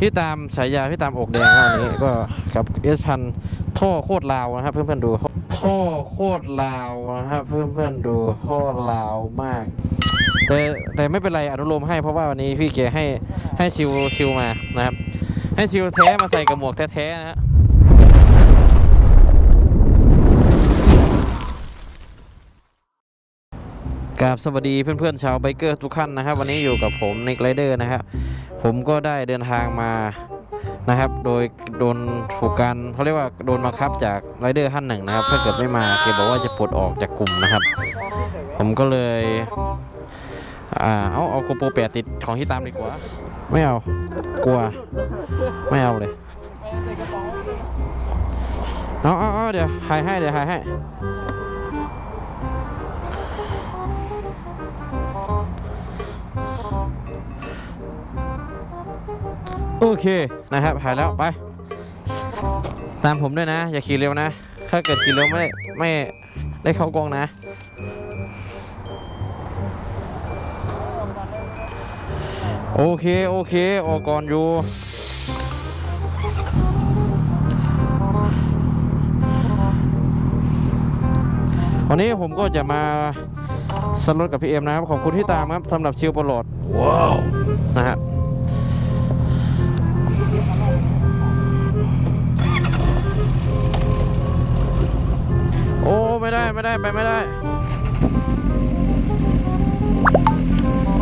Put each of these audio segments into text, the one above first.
พี่ตามฉายาพี่ตามอกแดงครับวันนี้ก็กับเอสพันท่อโคตรลาวนะครับ เพื่อนๆดูท่อโคตรลาวนะครับ เพื่อนๆดูท่อลาวมาก แต่แต่ไม่เป็นไรอนุโลมให้เพราะว่าวันนี้พี่เกให้ให้ชิวชิวมานะครับ ให้ชิวแท้มาใส่กับหมวกแท้ๆนะฮะกราบสวัสดีเพื่อนๆชาวไบเกอร์ทุกท่านนะครับ วันนี้อยู่กับผมนิกไรเดอร์นะครับ ผมก็ได้เดินทางมานะครับ โดยโดนถูกการเขาเรียกว่าโดนบังคับจากไรเดอร์ท่านหนึ่งนะครับ ถ้าเกิดไม่มาแกบอกว่าจะปลดออกจากกลุ่มนะครับ ผมก็เลยอ่าเอาเอาโกโปรแปดติดของที่ตามดีกว่า ไม่เอา กลัว ไม่เอาเลยเอาเอาเอาเดี๋ยวหายให้เดี๋ยวหายให้ โอเคนะครับหายแล้วไป ตามผมด้วยนะ อย่าขี่เร็วนะ ถ้าเกิดขี่เร็วไม่ได้ไม่ได้เข้ากองนะโอเค โอเคออกก่อนอยู่ วันนี้ผมก็จะมาสรถกับพี่เอ็มนะครับ ขอบคุณที่ตามครับสำหรับชิลโปรโลดว้าวนะฮะโไม่ได้ไม่ได้ไปไม่ได้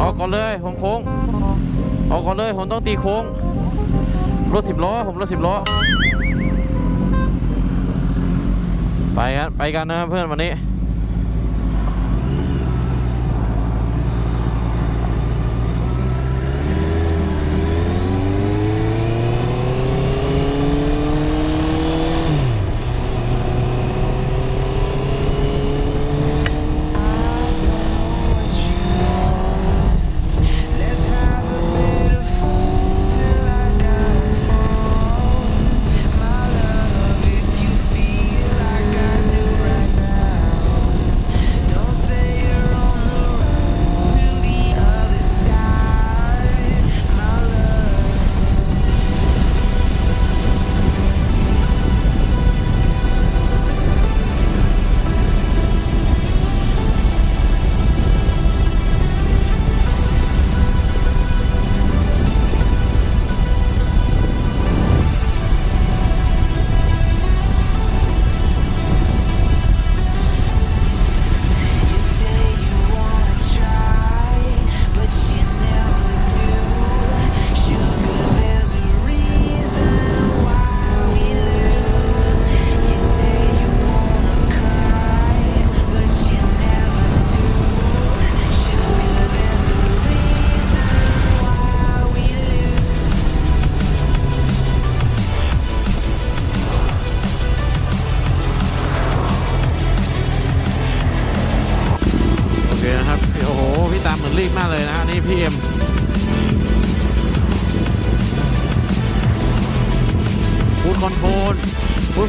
ออกก่อนเลยผมโค้งออกก่อนเลยผมต้องตีโค้งรถสิบล้อผมรถสิบล้อไปครับไปกันนะเพื่อนวันนี้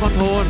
อนโทน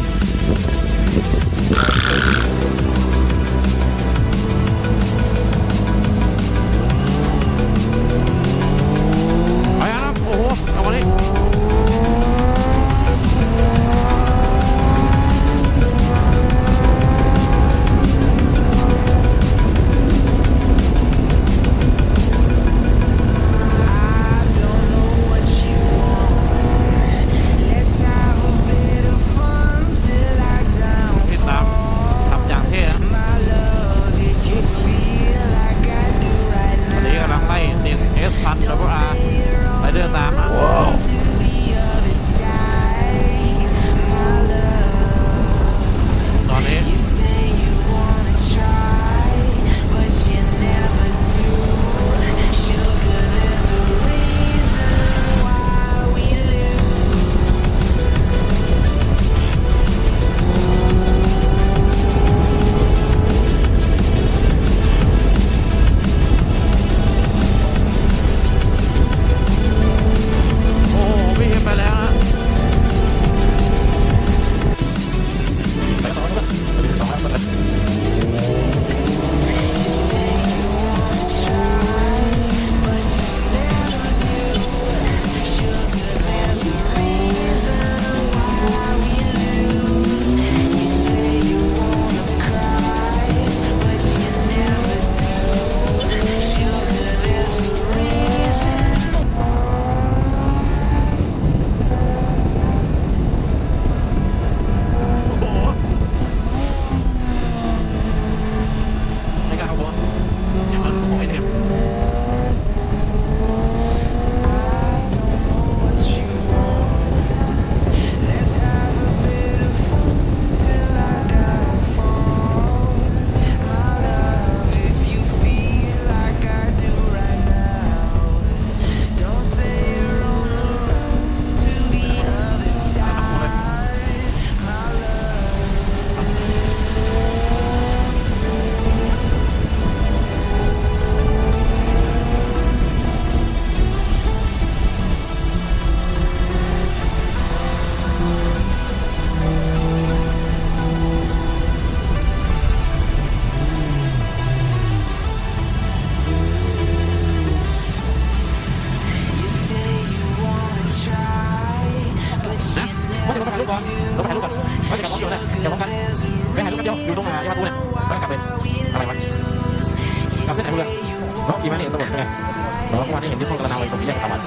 น้องเมื่อวานนี้เห็นที่พวกกราวเลยตรงที่แยกตะวัน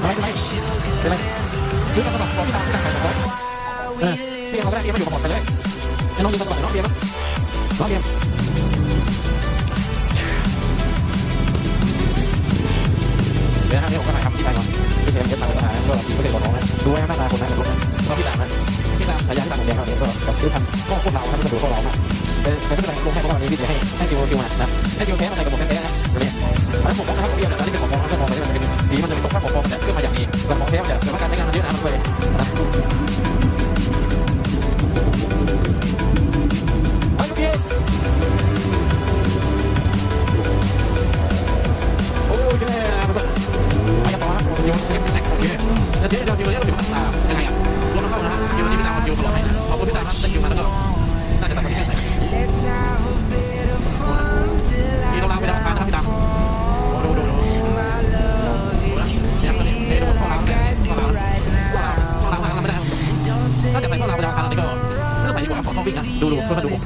อะไรเป็นไรเป็นไรซื้อกันตลอดบอกพี่ตามซื้อกันขายของเออพี่เขาก็ได้พี่มาอยู่กับผมไปเลยไอ้น้องยืนตลอดน้องเบียร์มั้งน้องเบียร์เดี๋ยวนะเดี๋ยวผมก็มาทำที่ไปก่อนที่เอ็มเอสมาเป็นปัญหาก็ทีก็เลยบอกน้องนะดูไว้หน้าตาคนนั้นนะก็พี่ตามนะพี่ตามฉายาพี่ตามคนเดียวครับเดี๋ยก็กับซื้อทำก็พวกเราครับก็ดูพวกเรามากแต่แต่ไม่เป็นไรลงให้พราะว่านี้พี่จะให้ให้ดิวดิวมานะให้ดิวเทสอะไรกับผมนะ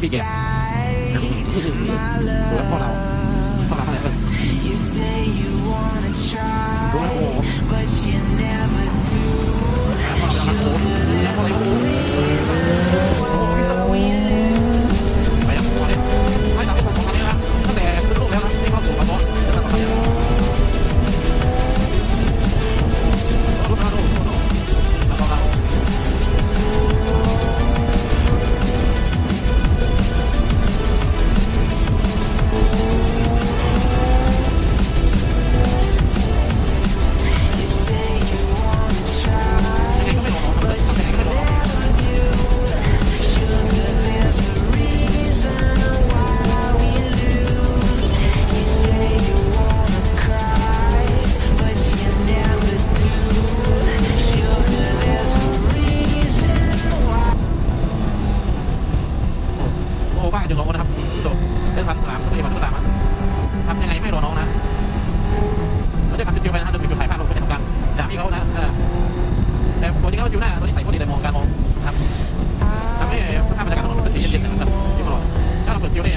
ดูเไปนะฮะจนถึงจุดถ่ายภาพเราก็จะทำการจากที่เขานะแต่ตัวนี้เขาชิวหน้าตัวนี้ใส่พอดีแต่มองการมองนะครับทำให้ภาพบรรยากาศถนนเป็นสีเย็นๆนะครับที่ตลอดถ้าเราเปิดชิวได้